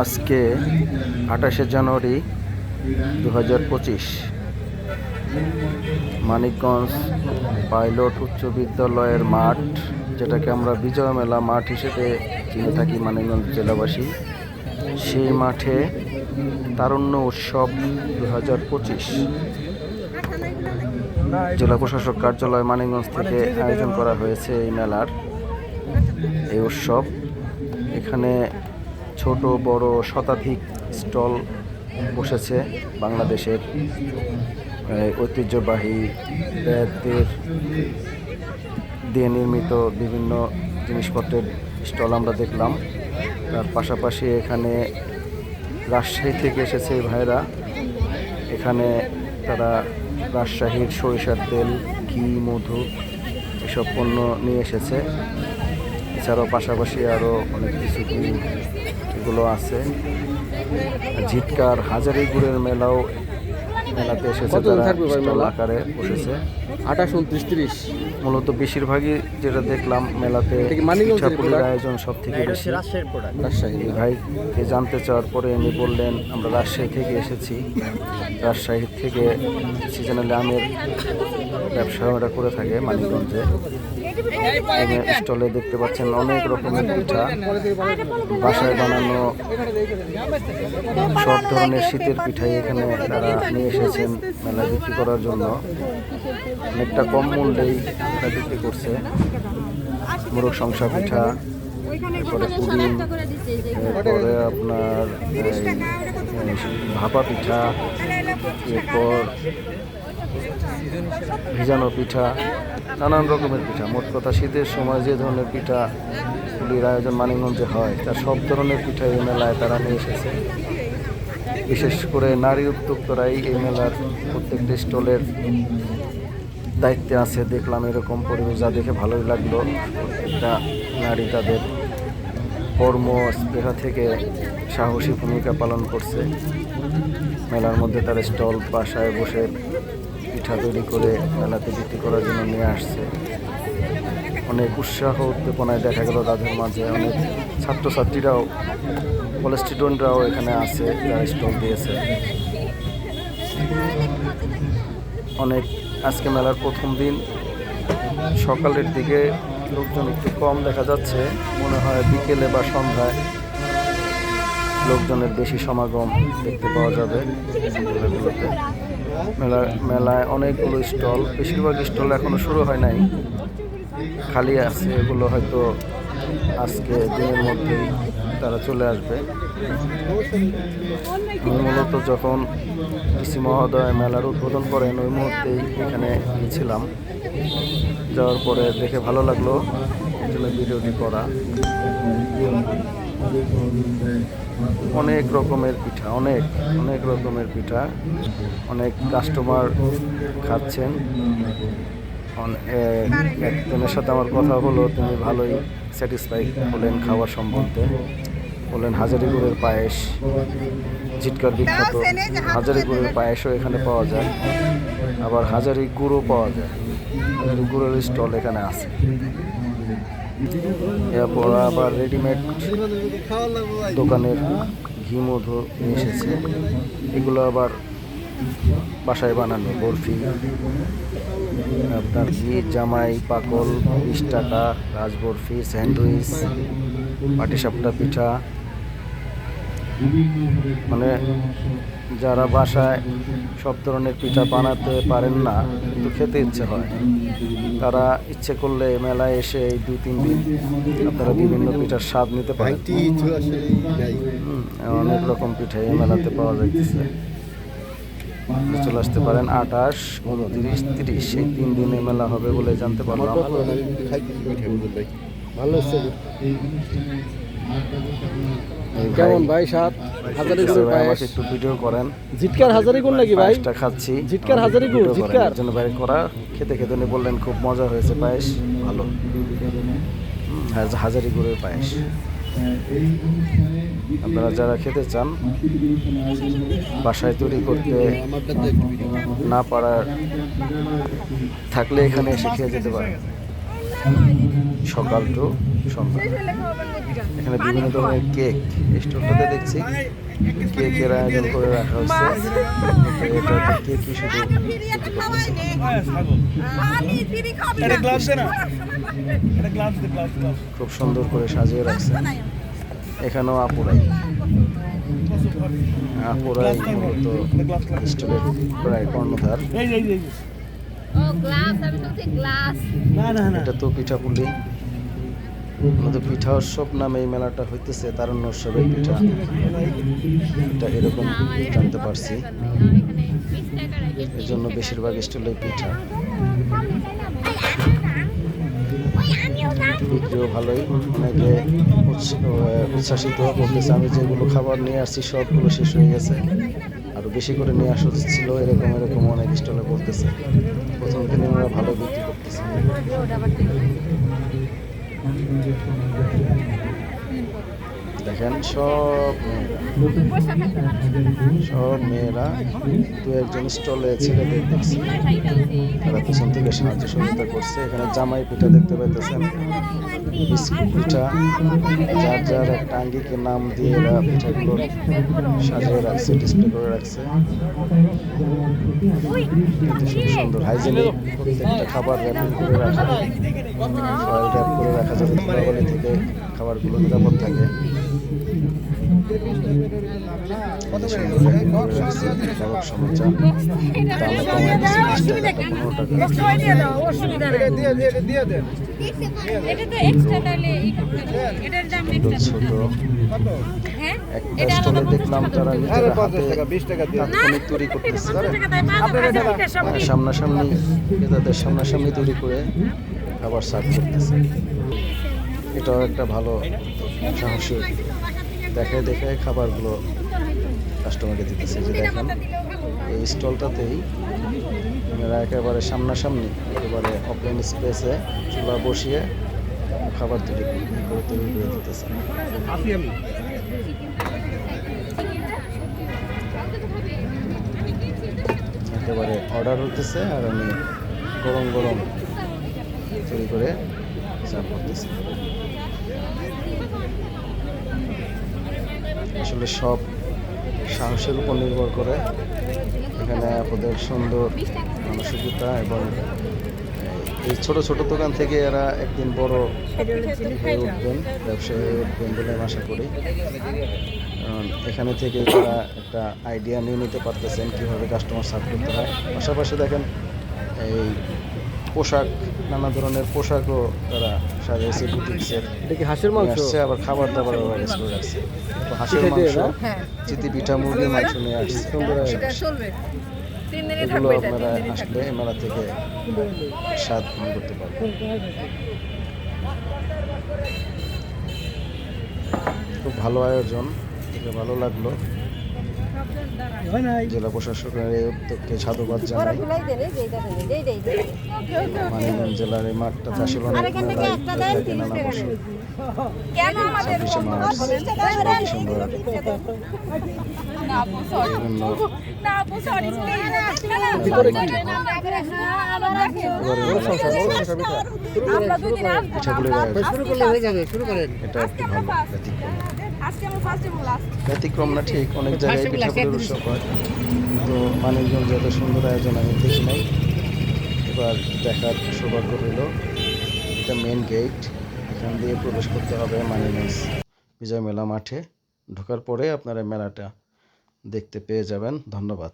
আজকে আঠাশে জানুয়ারি দু হাজার পঁচিশ। মানিকগঞ্জ পাইলট উচ্চ বিদ্যালয়ের মাঠ, যেটাকে আমরা বিজয় মেলা মাঠ হিসেবে চিনে থাকি মানিকগঞ্জ জেলাবাসী, সেই মাঠে তারুণ্য উৎসব দু হাজার পঁচিশ। জেলা প্রশাসক কার্যালয় মানিকগঞ্জ থেকে আয়োজন করা হয়েছে এই মেলার। এই উৎসব এখানে ছোট, বড়, শতাধিক স্টল বসেছে বাংলাদেশের। ঐতিহ্যবাহী ব্যাগদের দিয়ে নির্মিত বিভিন্ন জিনিসপত্রের স্টল আমরা দেখলাম। তার পাশাপাশি এখানে রাজশাহী থেকে এসেছে ভাইরা। এখানে তারা রাজশাহীর সরিষার তেল, ঘি, মধু এসব পণ্য নিয়ে এসেছে। এছাড়াও পাশাপাশি আরও অনেক কিছু এগুলো আছে। ঝিটকার হাজারি গুড়ের মেলাও মেলাতে এসেছে তারা স্টল? আকারে বসেছে। আঠাশ উনত্রিশ তিরিশ? মূলত বেশিরভাগই যেটা দেখলাম মেলাতে পিঠাপুলির আয়োজন সব থেকে বেশি। রাজশাহী এই ভাইকে জানতে চাওয়ার পরে উনি বললেন আমরা রাজশাহী থেকে এসেছি। রাজশাহী থেকে সিজনালি আমের ব্যবসা ওরা করে থাকে মানিকগঞ্জে। এখানে স্টলে দেখতে পাচ্ছেন অনেক রকমের পিঠা। বাসায় বানানো সব ধরনের শীতের পিঠাই এখানে তারা নিয়ে এসেছেন মেলা বিক্রি করার জন্য। অনেকটা কম মূল্যেই তারা বিক্রি করছে। মোরগ সংসা পিঠা এরপরে পুডিং এরপরে আপনার ভাপা পিঠা, এরপর ভিজানো পিঠা, নানান রকমের পিঠা। মোট কথা শীতের সময় যে ধরনের পিঠা পুলির আয়োজন মানিকগঞ্জে হয়, তার সব ধরনের পিঠা এই মেলায় তারা নিয়ে এসেছে। বিশেষ করে নারী উদ্যোক্তরাই এই মেলার প্রত্যেকটা স্টলের দায়িত্বে আছে। দেখলাম এরকম পরিবেশ যা দেখে ভালোই লাগল। প্রত্যেকটা নারী তাদের কর্ম, স্পৃহা থেকে সাহসী ভূমিকা পালন করছে। মেলার মধ্যে তার স্টল বাসায় বসে পিঠা তৈরি করে মেলাতে বিক্রি করার জন্য নিয়ে আসছে। অনেক উৎসাহ, উদ্দীপনায় দেখা গেল তাদের মাঝে। অনেক ছাত্রছাত্রীরাও কলেজ স্টুডেন্টরাও এখানে আছে যারা স্টল দিয়েছে। অনেক, আজকে মেলার প্রথম দিন। সকালের দিকে লোকজন একটু কম দেখা যাচ্ছে। মনে হয় বিকেলে বা সন্ধ্যায় লোকজনের বেশি সমাগম দেখতে পাওয়া যাবে। মেলা মেলায় অনেকগুলো স্টল, বেশিরভাগ স্টল এখনও শুরু হয় নাই। খালি আছে, এগুলো হয়তো আজকে দিনের মধ্যেই তারা চলে আসবে। মূলত যখন ডিসি মহোদয় মেলার উদ্বোধন করেন, ওই মুহূর্তেই এখানে গেছিলাম যাওয়ার পরে দেখে ভালো লাগল। ভিডিওটি করা। অনেক রকমের পিঠা, অনেক অনেক রকমের পিঠা। অনেক কাস্টমার খাচ্ছেন। একজনের সাথে আমার কথা হলো, তিনি ভালোই স্যাটিসফাই হলেন খাওয়ার সম্বন্ধে। বললেন হাজারি গুড়ের পায়েস, ঝিটকার বিখ্যাত হাজারি গুড়ের পায়েসও এখানে পাওয়া যায়। আবার হাজারি গুঁড়ও পাওয়া যায়। হাজারি গুড়ের স্টল এখানে আছে। এরপর আবার রেডিমেড দোকানের ঘি মধু এসেছে। এগুলো আবার বাসায় বানানো বরফি। আপনার ঘি জামাই পাকল বিশ টাকা রাজবরফি স্যান্ডউইচ পাটিসাপটা পিঠা। মানে যারা বাসায় সব ধরনের পিঠা বানাতে পারেন না কিন্তু খেতে ইচ্ছে হয়। তারা ইচ্ছে করলে মেলায় এসে এই দুই তিন দিন আপনারা বিভিন্ন পিঠার স্বাদ নিতে পারেন। অনেক রকম পিঠা এই মেলাতে পাওয়া যাইতেছে। চলে আসতে পারেন আঠাশ উনত্রিশ তিরিশ। এই তিন দিনে মেলা হবে বলে জানতে পারলাম। ভালো হচ্ছে এই কেমন ভাই সাত হাজারি গুড়ের পায়েস একটু ভিডিও করেন। জিটকার হাজারি গুড় নাকি ভাই? পায়েসটা খাচ্ছি। ঝিটকার হাজারি গুড়, জন্য বাইরে করা। খেতে খেতে উনি বললেন খুব মজা হয়েছে পায়েস। ভালো। হাজারি গুড়ের পায়েস। আপনারা যারা খেতে চান বাসায় তৈরি করতে না পারার থাকলে এখানে এসে খেয়ে যেতে পারেন। সকাল টু সন্ধ্যা। এখানে বিভিন্ন ধরনের কেক স্টোরটাতে দেখছি। কেকের আয়োজন করে রাখা হচ্ছে। এটা কেকই শুধু? খুব সুন্দর করে সাজিয়ে রাখছে। এখানেও আপুরাই। আপুরাই মূলত স্টোরের প্রায় কর্ণধার। এটা তো পিঠাপুলি। আমাদের পিঠা উৎসব নামে এই মেলাটা হইতেছে তারুণ্য উৎসবের পিঠা। এটা এরকম জানতে পারছি। এখানে 20 টাকা রাখি এর জন্য বেশিরভাগ স্টলে পিঠা। বিক্রিও ভালোই। অনেকে উচ্ছ্বাসিত করতেছে আমি যেগুলো খাবার নিয়ে আসছি, সবগুলো শেষ হয়ে গেছে। আরও বেশি করে নিয়ে আসা ছিল। এরকম এরকম অনেক স্টলে করতেছে প্রথম দিনে ওরা ভালো বিক্রি করতেছে। দেখেন, সব সব মেয়েরা দু একজন স্টলে ছেলেদের দেখছি তারা পিছন থেকে সাহায্য সহযোগিতা করছে। এখানে জামাই পিঠা দেখতে পাইতেছেন, বিস্কুট পিঠা। যার যার একটা আঙ্গিকে নাম দিয়ে এরা পিঠাগুলো সাজিয়ে রাখছে ডিসপ্লে করে রাখছে। সুন্দর হাইজেনিক প্রত্যেকটা খাবার র্যাপিং করে রাখা। ফয়েল র্যাপ করে রাখা যাতে থেকে খাবারগুলো নিরাপদ থাকে। দেখলাম তারা মানে সামনাসামনি ক্রেতাদের সামনাসামনি তৈরি করে খাবার সার্ভ করতেছে। এটাও একটা ভালো সাহসী দেখায় দেখায় খাবারগুলো কাস্টমারকে দিতেছে। যে দেখেন এই স্টলটাতেই এরা একেবারে সামনাসামনি একেবারে ওপেন স্পেসে চুলা বসিয়ে খাবার তৈরি করে তৈরি করে দিতেছে। একেবারে অর্ডার হতেছে আর আমি গরম গরম তৈরি করে সার্ভ করতেছি। আসলে সব সাহসের উপর নির্ভর করে। এখানে আপনাদের সুন্দর মানসিকতা এবং এই ছোট ছোট দোকান থেকে এরা একদিন বড় হয়ে উঠবেন, ব্যবসায়ী হয়ে উঠবেন বলে আমি আশা করি। এখানে থেকে তারা একটা আইডিয়া নিয়ে নিতে পারতেছেন কীভাবে কাস্টমার সার্ভ করতে হয়। পাশাপাশি দেখেন এই পোশাক, নানা ধরনের পোশাকও তারা সাজিয়েছে বুটিক্সের এটা কি হাঁসের মাংস? আসছে আবার খাবার তো হাঁসের মাংস চিতি পিঠা মুরগির মাংস নিয়ে আসছে। সুন্দর এগুলো আপনারা আসলে মেলা থেকে স্বাদ গ্রহণ করতে পারবেন। খুব ভালো আয়োজন দেখে ভালো লাগল। হয় জেলা প্রশাসকের এই উদ্যোগকে সাধুবাদ জানাই। মানিকগঞ্জ জেলার এই মাঠটাতে আসলে অনেক নানা বছর। ছাব্বিশে মার্চ ষোলো ডিসেম্বর ব্যতিক্রম না ঠিক অনেক জায়গায় পিঠাপুলির উৎসব হয়। তো মানুষজন এত সুন্দর আয়োজন আমি দেখি নাই। এবার দেখার সৌভাগ্য হইল এটা মেন গেট এখান দিয়ে প্রবেশ করতে হবে মানিকগঞ্জ বিজয় মেলা মাঠে। ঢোকার পরে আপনারা মেলাটা দেখতে পেয়ে যাবেন। ধন্যবাদ।